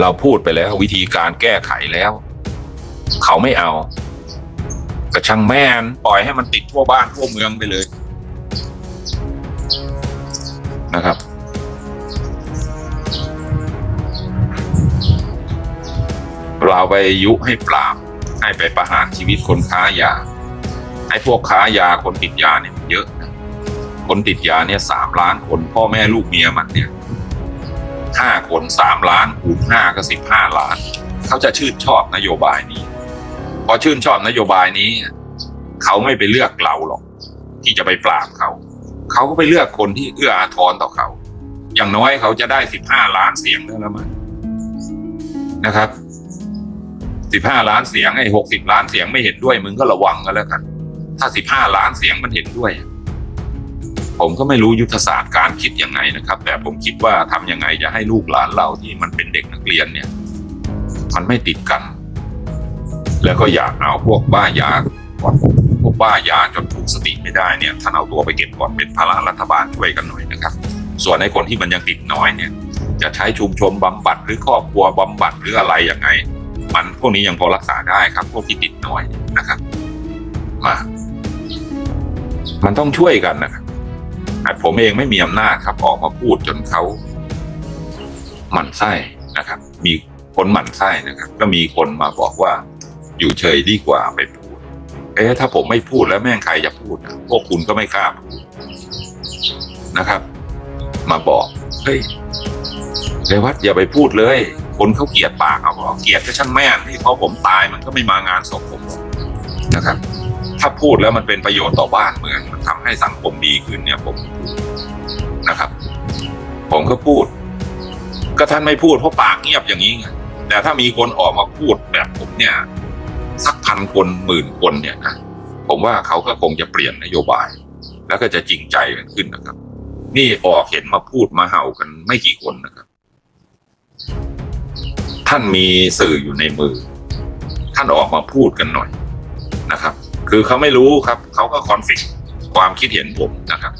เราพูดไปแล้ววิธีการแก้ไขแล้ว เขาไม่เอากระช่างแม่นปล่อยให้มันติดทั่วบ้านทั่วเมืองไปเลยนะครับ เราไปยุให้ปราบ ให้ไปประหารชีวิตคนค้ายาไอ้พวกค้ายาคนติดยาเนี่ยมันเยอะนะคนติดยาเนี่ยสามล้านคนพ่อแม่ลูกเมียมันเนี่ย ห้าคนสามล้านคูณห้าก็สิบห้าล้าน เขาจะชื่นชอบนโยบายนี้ พอชื่นชอบนโยบายนี้ เขาไม่ไปเลือกเราหรอก ที่จะไปปราบเขา เขาก็ไปเลือกคนที่เอื้ออาทรต่อเขา อย่างน้อยเขาจะได้สิบห้าล้านเสียงเท่านั้นมั้งนะครับสิบห้าล้านเสียงไอ้หกสิบล้านเสียงไม่เห็นด้วยมึงก็ระวังกันแล้วกัน ถ้าสิบห้าล้านเสียงมันเห็นด้วย ผมก็ไม่รู้ยุทธศาสตร์การคิดยังไงนะครับ แต่ผมคิดว่าทำยังไงจะให้ลูกหลานเราที่มันเป็นเด็กนักเรียนเนี่ย มันไม่ติดกัน แล้วก็อยากเอาพวกบ้ายาพวกบ้ายาจนถูกสติไม่ได้เนี่ยท่านเอาตัวไปเก็บก่อนเป็นภาระรัฐบาลช่วยกันหน่อยนะครับ ส่วนในคนที่มันยังติดน้อยเนี่ย จะใช้ชุมชนบำบัดหรือครอบครัวบำบัดหรืออะไรยังไง มันพวกนี้ยังพอรักษาได้ครับ พวกที่ติดน้อยนะครับมามันต้องช่วยกันนะครับ แต่ผมเองไม่มีอำนาจครับออกมาพูดจนเขาหมั่นไส้นะครับ มีคนหมั่นไส้นะครับ ก็มีคนมาบอกว่าอยู่เฉยดีกว่าไปพูด เอ๊ะถ้าผมไม่พูดแล้วแม่งใครจะพูดอะพวกคุณก็ไม่กล้าพูดนะครับ มาบอกเฮ้ยเรวัตอย่าไปพูดเลย คนเขาเกลียดปากเอาบอกเกลียดก็ช่างแม่งที่เพราะผมตายมันก็ไม่มางานศพผมนะครับ ถ้าพูดแล้วมันเป็นประโยชน์ต่อบ้านเมือง มันทำให้สังคมดีขึ้นเนี่ยผมพูดนะครับ ผมก็พูด ก็ท่านไม่พูดเพราะปากเงียบอย่างนี้ไงแต่ถ้ามีคนออกมาพูดแบบผมเนี่ย สักพันคนหมื่นคนเนี่ยนะผมว่าเขาก็คงจะเปลี่ยนนโยบาย แล้วก็จะจริงใจกันขึ้นนะครับ นี่ออกเห็นมาพูดมาเห่ากันไม่กี่คนนะครับ ท่านมีสื่ออยู่ในมือ ท่านออกมาพูดกันหน่อยนะครับ คือเขาไม่รู้ครับ เขาก็คอนฟ lict ความคิดเห็นผมนะครับ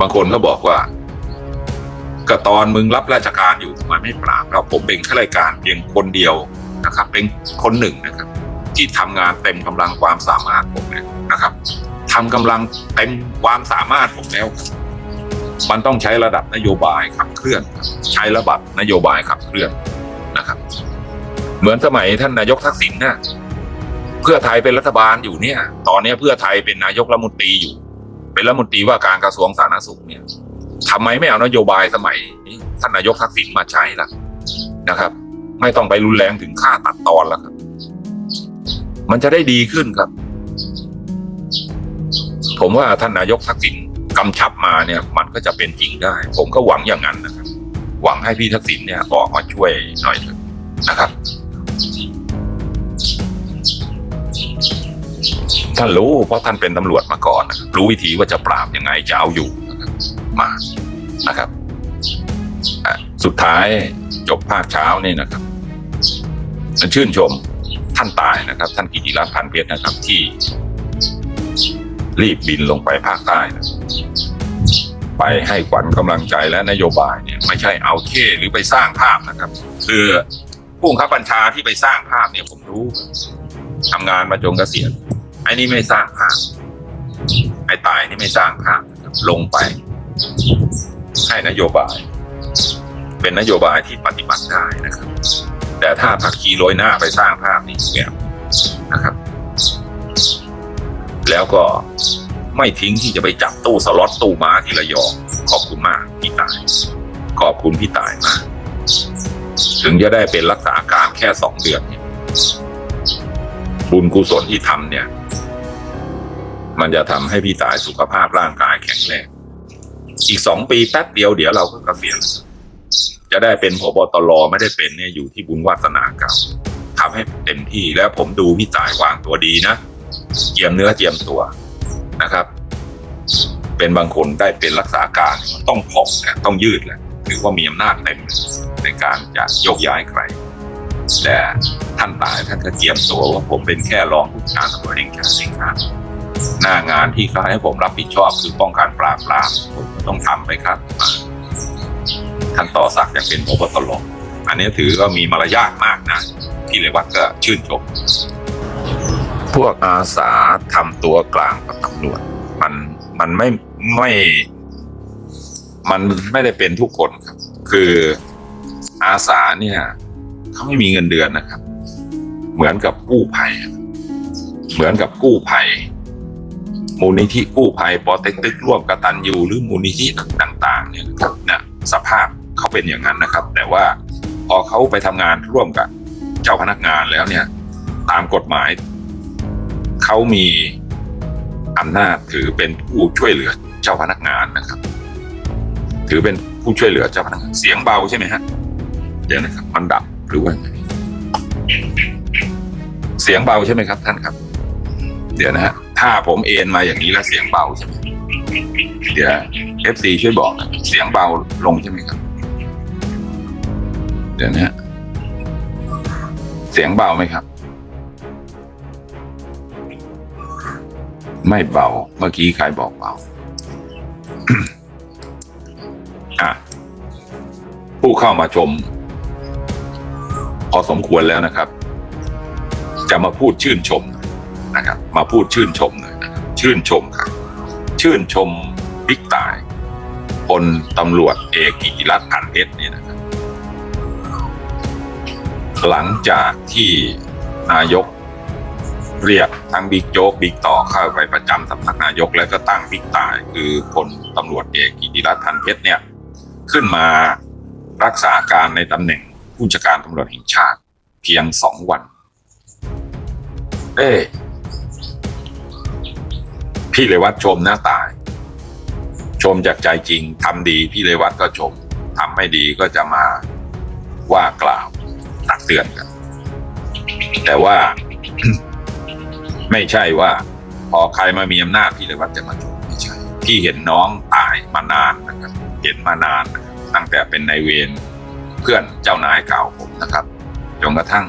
บางคนก็บอกว่าก็ตอนมึงรับราชการอยู่ทำไมไม่ปราบเราผมเป็นข้าราชการเพียงคนเดียวนะครับ เป็นคนหนึ่งนะครับ ที่ทำงานเต็มกำลังความสามารถผมเนี่ยนะครับทำกำลังเต็มความสามารถผมแล้ว มันต้องใช้ระดับนโยบายขับเคลื่อน ใช้ระดับนโยบายขับเคลื่อนนะครับ เหมือนสมัยท่านนายกทักษิณน่ะ เพื่อไทยเป็นรัฐบาลอยู่เนี่ย ตอนนี้เพื่อไทยเป็นนายกรัฐมนตรีอยู่ เป็นรัฐมนตรีว่าการกระทรวงสาธารณสุขเนี่ยทำไมไม่เอานโยบายสมัยท่านนายกทักษิณมาใช้ล่ะนะครับ ไม่ต้องไปรุนแรงถึงค่าตัดตอนแล้วครับ มันจะได้ดีขึ้นครับ ผมว่าท่านนายกทักษิณกำชับมาเนี่ย มันก็จะเป็นจริงได้ ผมก็หวังอย่างนั้นนะครับ หวังให้พี่ทักษิณเนี่ยออกมาช่วยหน่อยนะครับ ท่านรู้เพราะท่านเป็นตำรวจมาก่อน รู้วิธีว่าจะปราบยังไงจะเอาอยู่มานะครับ สุดท้ายจบภาคเช้านี่นะครับชื่นชมท่านตายนะครับ ท่านกิติรัตน์พันเพชรนะครับ ที่ รีบบินลงไปภาคใต้นะไปให้ขวัญกำลังใจและนโยบายเนี่ย ไม่ใช่เอาเท่หรือไปสร้างภาพนะครับ คือผู้บังคับบัญชาที่ไปสร้างภาพเนี่ยผมรู้ทำงานมาจนเกษียณ ไอ้นี่ไม่สร้างภาพไอ้ตายนี่ไม่สร้างภาพลงไปให้นโยบาย เป็นนโยบายที่ปฏิบัติได้นะครับ แต่ถ้าผักคีโรยหน้าไปสร้างภาพนี่แบบนะครับ แล้วก็ไม่ทิ้งที่จะไปจับตู้สล็อตตู้ม้าที่ระยองขอบคุณมากพี่ตาย ขอบคุณพี่ตายมาก ถึงจะได้เป็นรักษาการแค่สองเดือนเนี่ยบุญกุศลที่ทำเนี่ย มันจะทำให้พี่ตายสุขภาพร่างกายแข็งแรงอีกสองปีแป๊บเดียวเดี๋ยวเราก็เกษียณจะได้เป็นผบตรไม่ได้เป็นเนี่ยอยู่ที่บุญวาสนาเก่าทำให้เต็มที่แล้วผมดูพี่ตายวางตัวดีนะเจียมเนื้อเจียมตัวนะครับ เป็นบางคนได้เป็นรักษาการมันต้องผ่องนะต้องยืดแหละถือว่ามีอำนาจเต็มในการจะโยกย้ายใคร แต่ท่านตายท่านก็เจียมตัวว่าผมเป็นแค่รองผู้การตำรวจแห่งชาติงครับ หน้างานที่เขาให้ผมรับผิดชอบคือป้องกันปราบปรามผมต้องทำไปครับท่านต่อสักดิ์ยังเป็นพบตรอันนี้ถือว่ามีมารยาทมากนะพี่เลวัตก็ชื่นชมพวกอาสาทำตัวกลางกับตำรวจมันมันไม่ไม่ มันไม่ได้เป็นทุกคนครับ คืออาสาเนี่ยเขาไม่มีเงินเดือนนะครับ เหมือนกับกู้ภัย เหมือนกับกู้ภัย มูลนิธิกู้ภัยปอเต็กตึกร่วมกตันยูหรือมูลนิธิต่างๆเนี่ยนะครับเนี่ยสภาพเขาเป็นอย่างนั้นนะครับ แต่ว่าพอเขาไปทำงานร่วมกับเจ้าพนักงานแล้วเนี่ย ตามกฎหมาย เขามีอำนาจถือเป็นผู้ช่วยเหลือเจ้าพนักงานนะครับ ถือเป็นผู้ช่วยเหลือเจ้าพนักงานเสียงเบาใช่ไหมฮะเดี๋ยวนะครับมันดับหรือว่าเสียงเบาใช่ไหมครับ ท่านครับ เดี๋ยวนะฮะ ถ้าผมเอ็นมาอย่างนี้แล้วเสียงเบาใช่ไหมเดี๋ยวเอฟซีช่วยบอกนะเสียงเบาลงใช่ไหมครับ เดี๋ยวนะฮะเสียงเบาไหมครับ ไม่เบา เมื่อกี้ใครบอกเบาอะผู้เข้ามาชม พอสมควรแล้วนะครับ จะมาพูดชื่นชม นะครับ มาพูดชื่นชมหน่อยนะชื่นชมครับ ชื่นชมบิ๊กตายพลตำรวจเอกกิติรัตน์พันเพชรเนี่ยนะครับ หลังจากที่นายกเรียกทั้งบิ๊กโจ๊กบิ๊กต่อเข้าไปประจำสำนักนายกแล้วก็ตั้งบิ๊กตาย คือพลตำรวจเอกกิติรัตน์พันเพชรเนี่ย ขึ้นมารักษาการในตำแหน่งผู้จัดการตำรวจแห่งชาติเพียงสองวัน เอ้ พี่เลวัตชมหน้าตาย ชมจากใจจริงทำดีพี่เลวัตก็ชมทำไม่ดีก็จะมาว่ากล่าวตักเตือนกัน แต่ว่าไม่ใช่ว่า พอใครมามีอำนาจพี่เลวัตจะมาชมไม่ใช่พี่เห็นน้องตายมานานนะครับ เห็นมานานตั้งแต่เป็นนายเวรเพื่อนเจ้านายเก่าผมนะครับจนกระทั่ง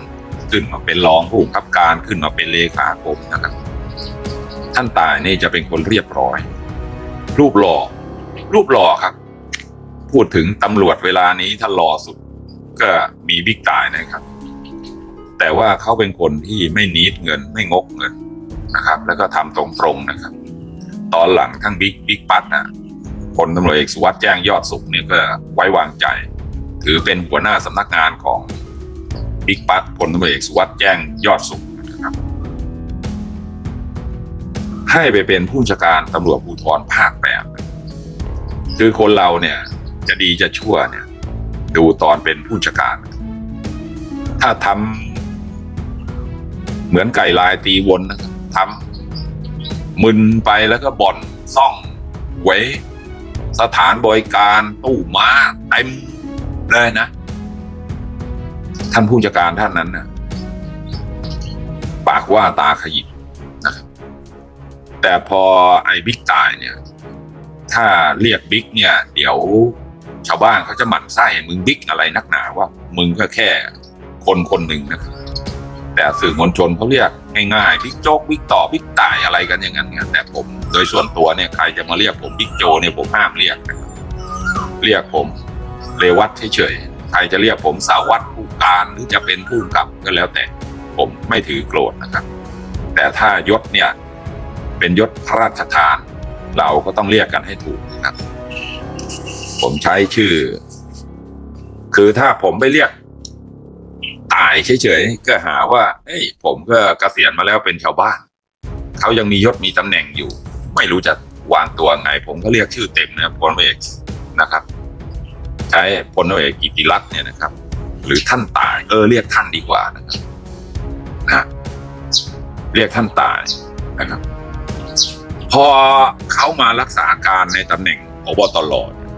ขึ้นมาเป็นรองผู้บังคับการขึ้นมาเป็นเลขาผมนะครับ ท่านตายนี่จะเป็นคนเรียบร้อย รูปหล่อ รูปหล่อครับ พูดถึงตำรวจเวลานี้ถ้าหล่อสุด ก็มีบิ๊กตายนะครับ แต่ว่าเขาเป็นคนที่ไม่นิดเงินไม่งกเงินนะครับ แล้วก็ทำตรงๆนะครับ ตอนหลังทั้งบิ๊กบิ๊กปัตนะพลตำรวจเอกสุวัสด์แจ้งยอดสุขเนี่ยก็ไว้วางใจ ถือเป็นหัวหน้าสำนักงานของบิ๊กปัตพลตำรวจเอกสุวัสด์แจ้งยอดสุข ให้ไปเป็นผู้จัดการตำรวจภูธรภาคแปดคือคนเราเนี่ยจะดีจะชั่วเนี่ย ดูตอนเป็นผู้จัดการ ถ้าทำเหมือนไก่ลายตีวนนะครับทำมึนไปแล้วก็บ่อนซ่องไว้สถานบริการตู้ม้าเต็มเลยนะ ท่านผู้จัดการท่านนั้นนะปากว่าตาขยิบ แต่พอไอ้บิ๊กตายเนี่ย ถ้าเรียกบิ๊กเนี่ย เดี๋ยวชาวบ้านเขาจะหมั่นไส้มึงบิ๊กอะไรนักหนาว่า มึงก็แค่คนคนหนึ่งนะครับแต่สื่อมวลชนเขาเรียกง่ายๆบิ๊กโจ๊กบิ๊กต่อบิ๊กตายอะไรกันอย่างนั้นเนี่ยแต่ผมโดยส่วนตัวเนี่ยใครจะมาเรียกผมบิ๊กโจเนี่ยผมห้ามเรียกนะเรียกผมเรวัตเฉยๆใครจะเรียกผมสาวัตผู้การหรือจะเป็นผู้กำกับก็แล้วแต่ผมไม่ถือโกรธนะครับ แต่ถ้ายศเนี่ย เป็นยศพระราชทาน เราก็ต้องเรียกกันให้ถูกนะครับ ผมใช้ชื่อ คือถ้าผมไปเรียกตายเฉยๆก็หาว่า เอ้ย ผมก็เกษียณมาแล้วเป็นชาวบ้าน เขายังมียศมีตำแหน่งอยู่ ไม่รู้จะวางตัวไง ผมก็เรียกชื่อเต็มนะพลเอกนะครับ ใช้พลเอกกิติรัตน์เนี่ยนะครับ หรือท่านตายเออเรียกท่านดีกว่านะครับนะเรียกท่านตายนะครับ พอเขามารักษาการในตำแหน่งพบตรเนี่ย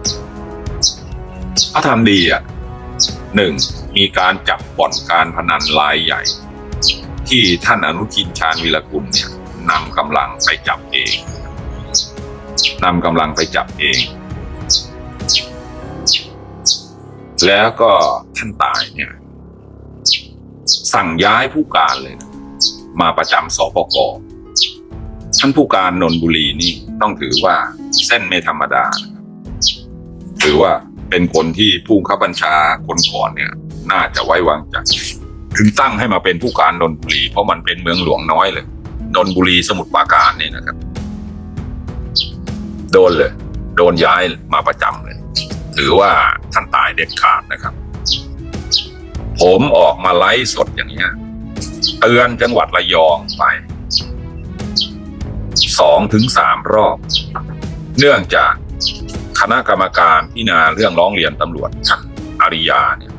เขาทำดีอะหนึ่งมีการจับบ่อนการพนันรายใหญ่ ที่ท่านอนุทินชาญวิรกุลเนี่ยนำกำลังไปจับเองนำกำลังไปจับเอง แล้วก็ท่านตายเนี่ย สั่งย้ายผู้การเลยนะมาประจำสปก ท่านผู้การนนบุรีนี่ต้องถือว่าเส้นไม่ธรรมดาถือว่าเป็นคนที่ผู้ข้าบัญชาคนก่อนเนี่ย น่าจะไว้วางใจถึงตั้งให้มาเป็นผู้การนนบุรี เพราะมันเป็นเมืองหลวงน้อยเลยนนบุรีสมุทรปราการเนี่ยนะครับ โดนเลย โดนย้ายมาประจำเลย ถือว่าท่านตายเด็ดขาดนะครับ ผมออกมาไลฟ์สดอย่างเงี้ยเตือนจังหวัดระยองไป สองถึงสามรอบ เนื่องจากคณะกรรมการพิจารณาเรื่องร้องเรียนตำรวจอาริยาเนี่ย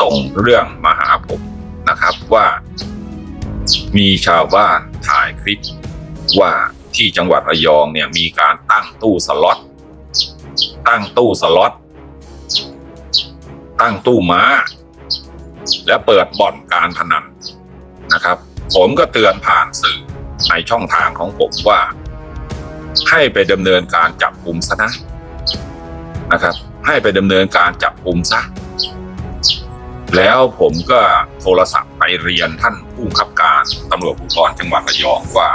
ส่งเรื่องมาหาผมนะครับว่า มีชาวบ้านถ่ายคลิปว่าที่จังหวัดระยองเนี่ยมีการตั้งตู้สล็อตตั้งตู้สล็อตตั้งตู้ม้า และเปิดบ่อนการพนันนะครับ ผมก็เตือนผ่านสื่อ ในช่องทางของผมว่า ให้ไปดำเนินการจับกลุ่มซะนะนะครับ ให้ไปดำเนินการจับกลุ่มซะแล้วผมก็โทรศัพท์ไปเรียนท่านผู้บังคับการตำรวจภูธรจังหวัดระยองว่า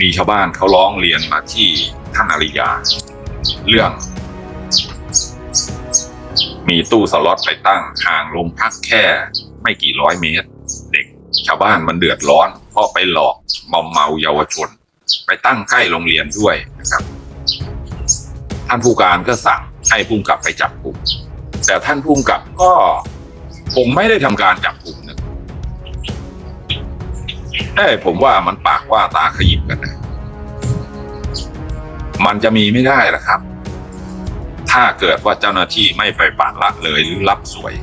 มีชาวบ้านเขาร้องเรียนมาที่ท่านอริยา เรื่อง มีตู้สล็อตไปตั้งห่างโรงพักแค่ไม่กี่ร้อยเมตร เด็ก ชาวบ้านมันเดือดร้อน เพราะไปหลอกมอมเมาเยาวชน ไปตั้งใกล้โรงเรียนด้วยนะครับ ท่านผู้การก็สั่งให้ผู้กำกับไปจับกลุ่มแต่ท่านผู้กำกับก็คงไม่ได้ทำการจับกลุ่มนะเอ้ผมว่ามันปากว่าตาขยิบกันนะมันจะมีไม่ได้หรอครับ ถ้าเกิดว่าเจ้าหน้าที่ไม่ไปปาดละเลยหรือรับสวย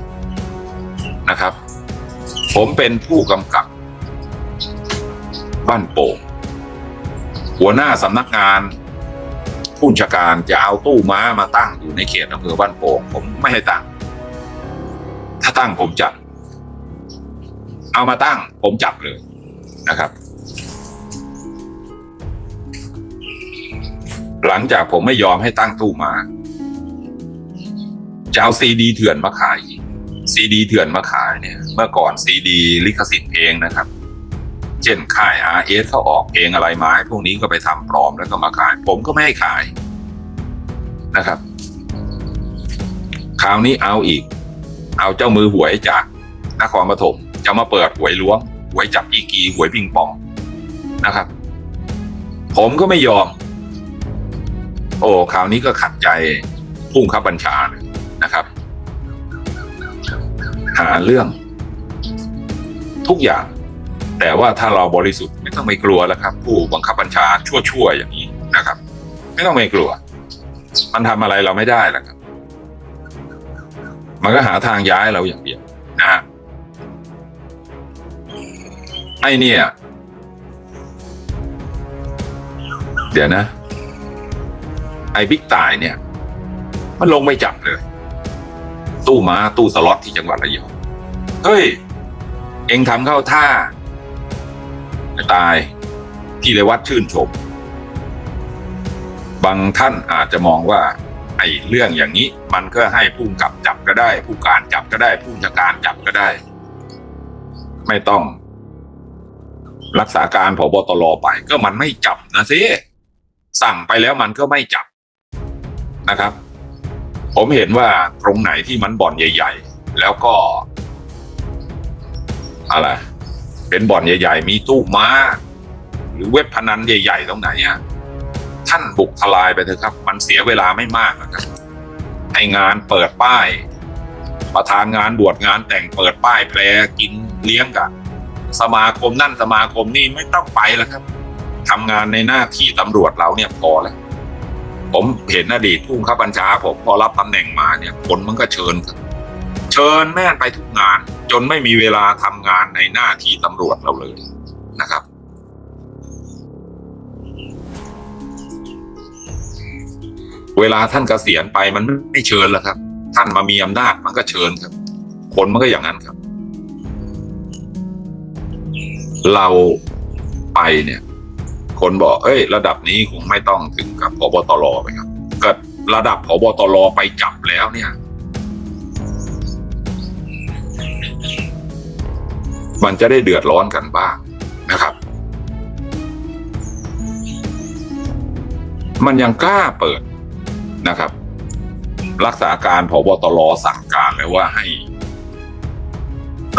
นะครับ ผมเป็นผู้กำกับ บ้านโป่งหัวหน้าสำนักงานผู้บัญชาการจะเอาตู้ม้ามาตั้งอยู่ในเขตอำเภอบ้านโป่งผมไม่ให้ตั้ง ถ้าตั้งผมจับ เอามาตั้งผมจับเลยนะครับ หลังจากผมไม่ยอมให้ตั้งตู้ม้าจะเอาซีดีเถื่อนมาขายซีดีเถื่อนมาขายเนี่ย เมื่อก่อนซีดีลิขสิทธิ์เพลงนะครับ เช่นค่าย RS เขาออกเพลงอะไรมาให้พวกนี้ก็ไปทำปลอมแล้วก็มาขาย ผมก็ไม่ให้ขายนะครับ คราวนี้เอาอีก เอาเจ้ามือหวยจากนครปฐมจะมาเปิดหวยล้วงหวยจับอีกีหวยปิงปองนะครับ ผมก็ไม่ยอม โอ้คราวนี้ก็ขัดใจพุ่งขับบัญชานะครับ หาเรื่อง ทุกอย่าง แต่ว่าถ้าเราบริสุทธิ์ไม่ต้องไม่กลัวแล้วครับ ผู้บังคับบัญชาชั่วๆอย่างนี้นะครับ ไม่ต้องไม่กลัว มันทำอะไรเราไม่ได้แล้วครับ มันก็หาทางย้ายเราอย่างเดียวนะฮะไอ้เนี่ย เดี๋ยวนะ ไอ้บิ๊กตายเนี่ย มันลงไม่จับเลย ตู้ม้าตู้สล็อตที่จังหวัดระยองเฮ้ย เองทำเข้าท่าตายพี่เลยวัดชื่นชม บางท่านอาจจะมองว่า ไอ้เรื่องอย่างนี้ มันก็ให้ผู้กับจับก็ได้ ผู้การจับก็ได้ ผู้บัญชาการจับก็ได้ ไม่ต้อง รักษาการผบตรไป ก็มันไม่จับนะสิสั่งไปแล้วมันก็ไม่จับนะครับ ผมเห็นว่าตรงไหนที่มันบ่อนใหญ่ ๆ แล้วก็ อะไร เป็นบ่อนใหญ่ ๆ มีตู้ม้า หรือเว็บพนันใหญ่ ๆ ตรงไหนอะท่านบุกทลายไปเถอะครับ มันเสียเวลาไม่มากนะครับไองานเปิดป้าย ประธานงานบวชงานแต่งเปิดป้ายแพรกินเลี้ยงกับสมาคมนั่นสมาคมนี่ไม่ต้องไปแล้วครับทำงานในหน้าที่ตำรวจเราเนี่ยพอแล้วผมเห็นอดีตผู้บังคับบัญชาผมพอรับตำแหน่งมาเนี่ยคนมันก็เชิญครับ เชิญแม่นไปทุกงาน จนไม่มีเวลาทำงานในหน้าที่ตำรวจเราเลยนะครับ เวลาท่านเกษียณไปมันไม่เชิญแล้วครับ ท่านมามีอำนาจมันก็เชิญครับ คนมันก็อย่างนั้นครับ เราไปเนี่ย คนบอก เอ้ย ระดับนี้คงไม่ต้องถึงกับพบตรไปครับก็ระดับพบตรไปจับแล้วเนี่ย มันจะได้เดือดร้อนกันบ้างนะครับ มันยังกล้าเปิดนะครับ รักษาการพบตรสั่งการแล้วว่าให้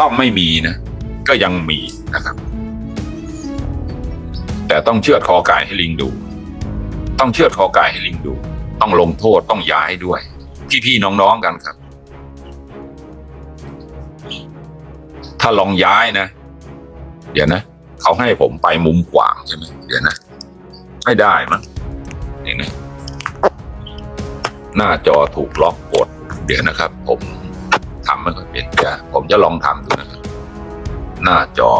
ต้องไม่มีนะ ก็ยังมีนะครับ แต่ต้องเชือดคอไก่ให้ลิงดู ต้องเชือดคอไก่ให้ลิงดู ต้องลงโทษต้องย้ายด้วย พี่ๆน้องๆกันครับ ถ้าลองย้ายนะ เดี๋ยวนะ เขาให้ผมไปมุมขวางใช่ไหมเดี๋ยวนะไม่ได้มั้งนี่นะหน้าจอถูกล็อกกด เดี๋ยวนะครับ ผมทำไม่ค่อยเป็นจะผมจะลองทำดูนะครับ หน้าจอ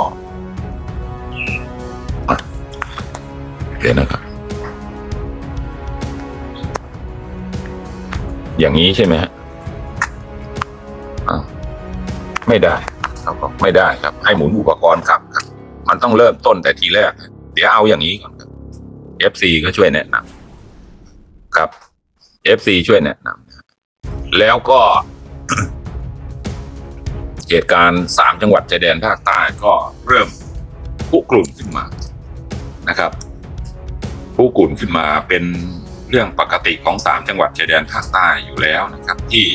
อะเดี๋ยวนะครับ อย่างนี้ใช่ไหมฮะไม่ได้ เขาบอกไม่ได้ครับ ให้หมุนอุปกรณ์ขับครับ มันต้องเริ่มต้นแต่ทีแรก เดี๋ยวเอาอย่างนี้ก่อนครับ FC ก็ช่วยแนะนำครับ FC ช่วยแนะนำแล้วก็เหตุการณ์สามจังหวัดชายแดนภาคใต้ก็เริ่มคุกรุ่นขึ้นมานะครับคุกรุ่นขึ้นมาเป็นเรื่องปกติของสามจังหวัดชายแดนภาคใต้อยู่แล้วนะครับ ที่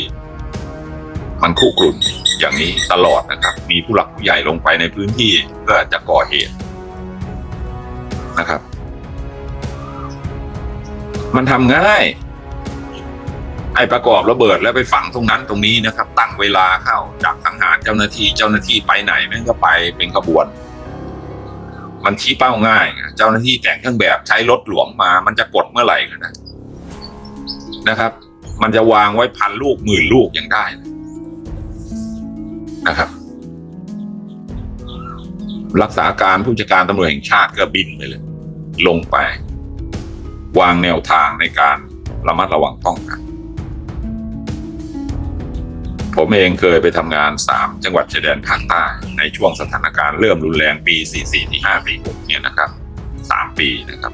มันคุกรุ่น อย่างนี้ตลอดนะครับ มีผู้หลักผู้ใหญ่ลงไปในพื้นที่เพื่อจะก่อเหตุนะครับ มันทำง่ายไอ้ประกอบระเบิดแล้วไปฝังตรงนั้นตรงนี้นะครับ ตั้งเวลาเข้าจากทหารเจ้าหน้าที่เจ้าหน้าที่ไปไหนแม่งก็ไปเป็นขบวน มันชี้เป้าง่าย เจ้าหน้าที่แต่งเครื่องแบบใช้รถหลวงมา มันจะกดเมื่อไหร่ก็ได้นะครับ มันจะวางไว้พันลูกหมื่นลูกยังได้ นะครับ รักษาการผู้จัดการตำรวจแห่งชาติก็บินไปเลย ลงไป วางแนวทางในการระมัดระวังป้องกัน ผมเองเคยไปทำงานสามจังหวัดชายแดนภาคใต้ในช่วงสถานการณ์เริ่มรุนแรงปี 44ที่5 46 เนี่ยนะครับสามปีนะครับ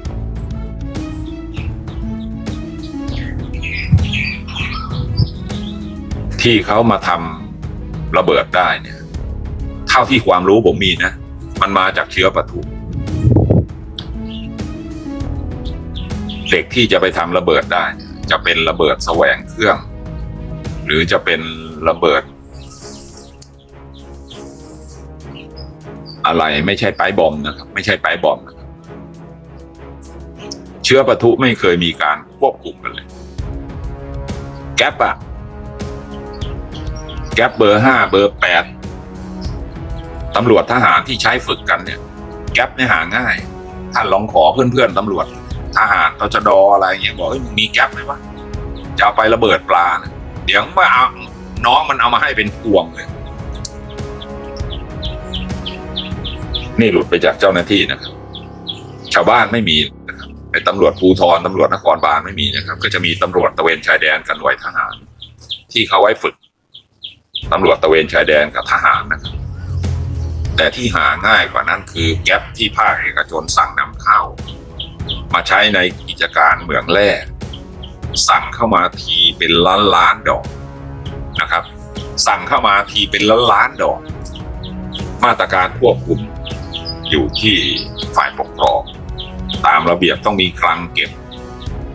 ที่เขามาทำ ระเบิดได้เนี่ยเท่าที่ความรู้ผมมีนะ มันมาจากเชื้อปะทุเด็กที่จะไปทำระเบิดได้ จะเป็นระเบิดแสวงเครื่อง หรือจะเป็นระเบิด อะไรไม่ใช่ไปบอมนะครับ ไม่ใช่ไปบอมนะเชื้อปะทุไม่เคยมีการควบคุมกันเลย แก๊ปอะ แก๊ปเบอร์ห้าเบอร์แปดตำรวจทหารที่ใช้ฝึกกันเนี่ย แก๊ปเนี่ยหาง่าย ท่านลองขอเพื่อนๆตำรวจทหารตชดอะไรอย่างเงี้ยบอกให้ยมึงมีแก๊ปไหมวะจะเอาไประเบิดปลานะเดี๋ยวมาเอาน้องมันเอามาให้เป็นพวงเลย นี่หลุดไปจากเจ้าหน้าที่นะครับ ชาวบ้านไม่มีนะครับไอ้ตำรวจภูธรตำรวจนครบาลไม่มีนะครับ ก็จะมีตำรวจตะเวนชายแดนกับหน่วยทหาร ที่เขาไว้ฝึก ตำรวจตะเวนชายแดนกับทหารนะครับแต่ที่หาง่ายกว่านั้นคือแก๊ปที่ภาคเอกชนสั่งนำเข้า มาใช้ในกิจการเหมืองแร่สั่งเข้ามาทีเป็นล้านล้านดอกนะครับ สั่งเข้ามาทีเป็นล้านล้านดอก มาตรการควบคุมอยู่ที่ฝ่ายปกครองตามระเบียบต้องมีคลังเก็บ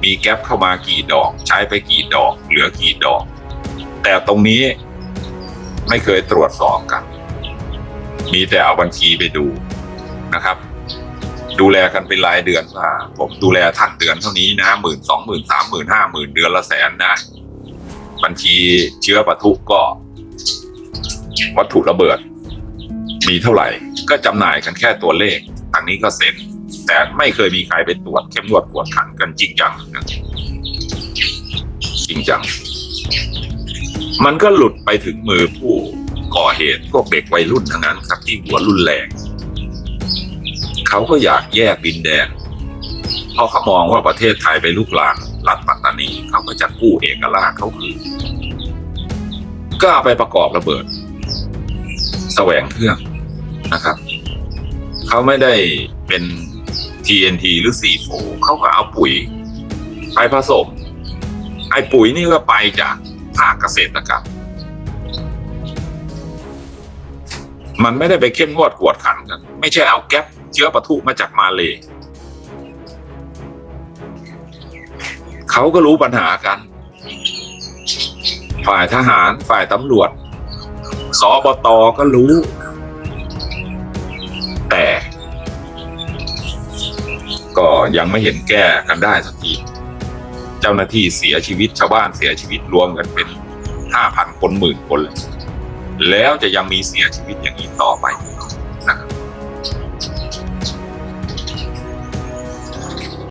มีแก๊ปเข้ามากี่ดอก ใช้ไปกี่ดอก เหลือกี่ดอก แต่ตรงนี้ ไม่เคยตรวจสอบกัน มีแต่เอาบัญชีไปดูนะครับ ดูแลกันเป็นรายเดือนว่าผมดูแลท่านเดือนเท่านี้นะหมื่นสองหมื่นสามหมื่นห้าหมื่นเดือนละแสนนะ บัญชีเชื้อปะทุก็ วัตถุระเบิด มีเท่าไหร่ ก็จำหน่ายกันแค่ตัวเลขทางนี้ก็เซ็นแต่ไม่เคยมีใครไปตรวจเข้มงวดกวดขันกันจริงจังนะจริงจัง มันก็หลุดไปถึงมือผู้ก่อเหตุพวกเด็กวัยรุ่นทั้งนั้นครับที่หัวรุนแรง เขาก็อยากแยกดินแดน เพราะเขามองว่าประเทศไทยไปลุกหลามรัฐปัตตานีเขาก็จะกู้เอกราชเขาคืนก็เอาไปประกอบระเบิด แสวงเครื่องนะครับ เขาไม่ได้เป็น TNT หรือ C4 เขาก็เอาปุ๋ยไปผสม ไอ้ปุ๋ยนี่ก็ไปจาก ภาคเกษตรกรรม มันไม่ได้ไปเข้มงวดกวดขันกัน ไม่ใช่เอาแก๊ปเชื้อปะทุมาจากมาเลยเขาก็รู้ปัญหากัน ฝ่ายทหารฝ่ายตำรวจสอบตก็รู้ แต่ ก็ยังไม่เห็นแก้กันได้สักที เจ้าหน้าที่เสียชีวิตชาวบ้านเสียชีวิตรวมกันเป็นห้าพันคนหมื่นคนเลยแล้วจะยังมีเสียชีวิตอย่างนี้ต่อไป